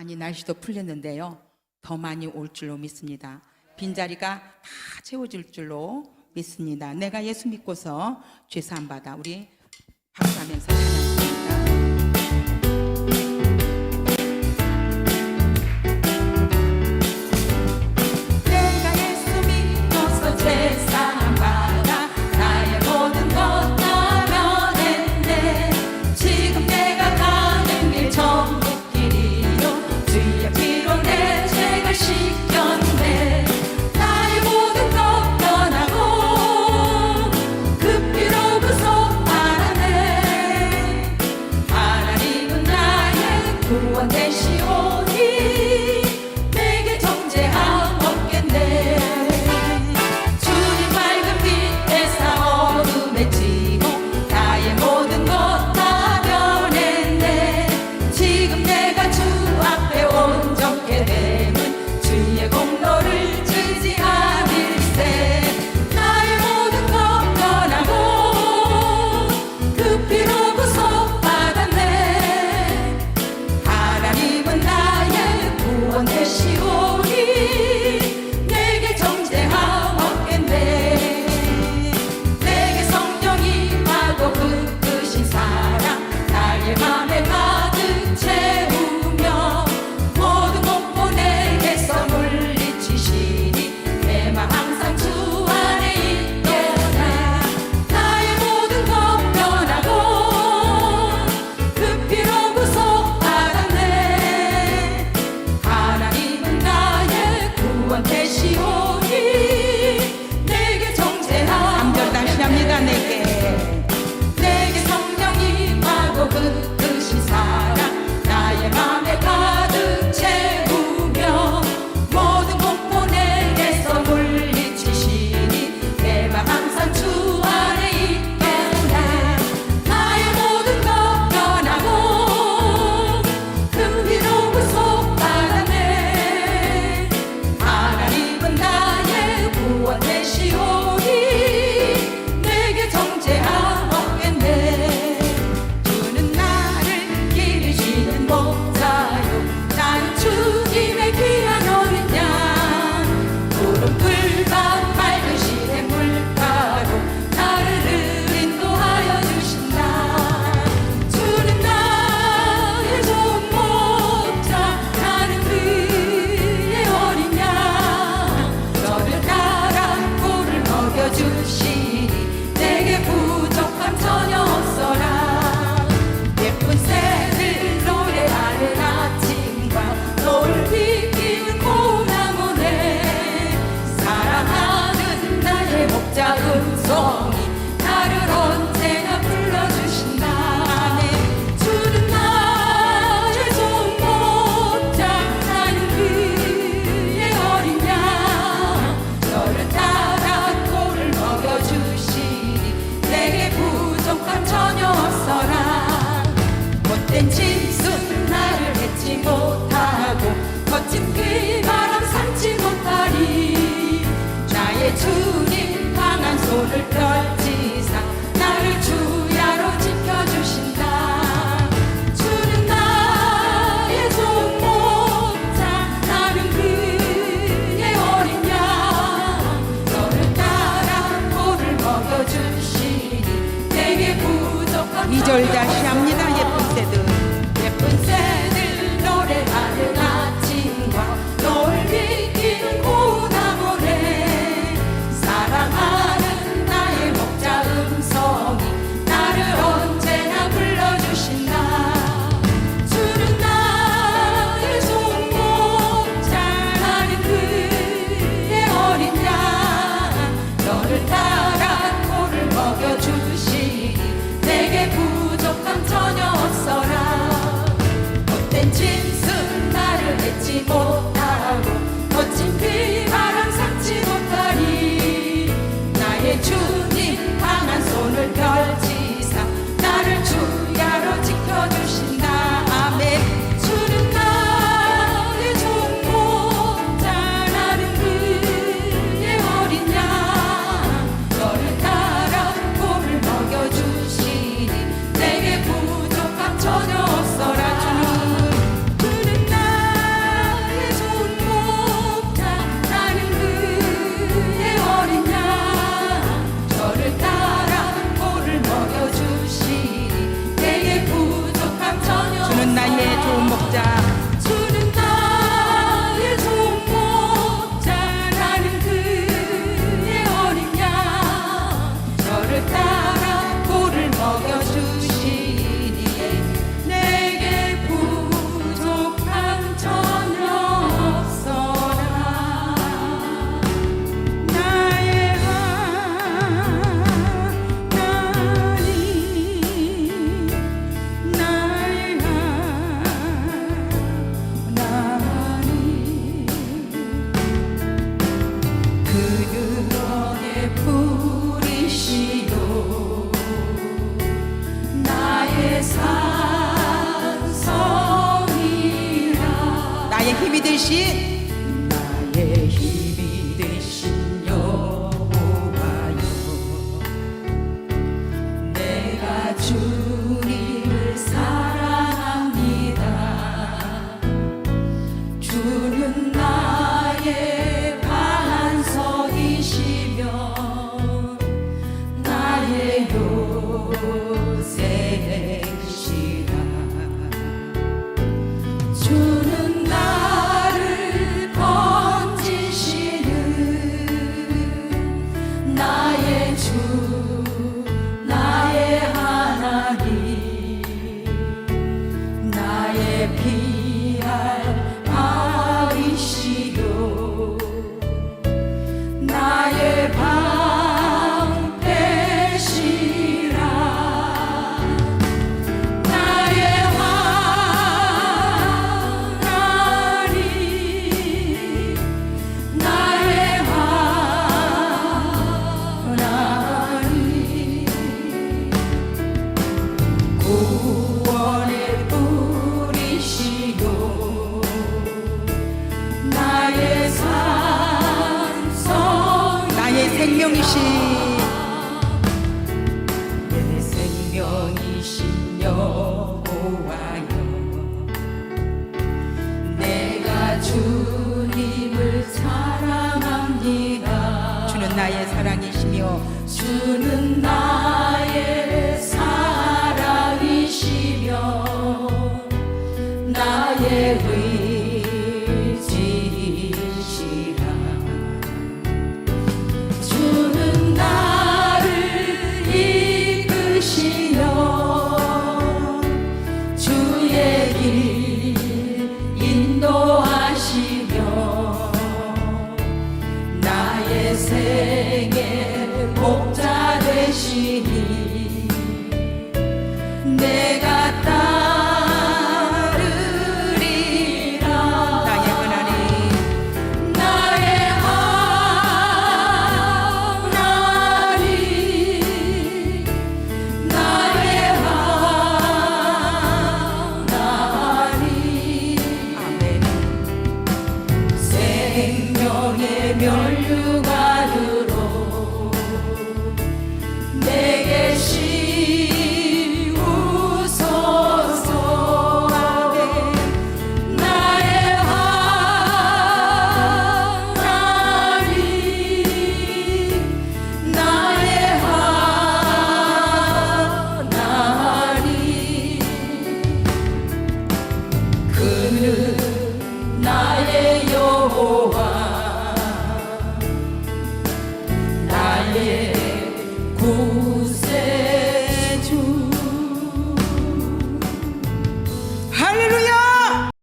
많이 날씨도 풀렸는데요. 더 많이 올 줄로 믿습니다. 빈자리가 다 채워질 줄로 믿습니다. 내가 예수 믿고서 죄 사함 받아 우리 박수하면서 you 못하고 거친 그 มุมบอกใจ 心。 나의 사랑이시며 주는 나의 사랑이시며 나의 의지시라. 나의 영혼.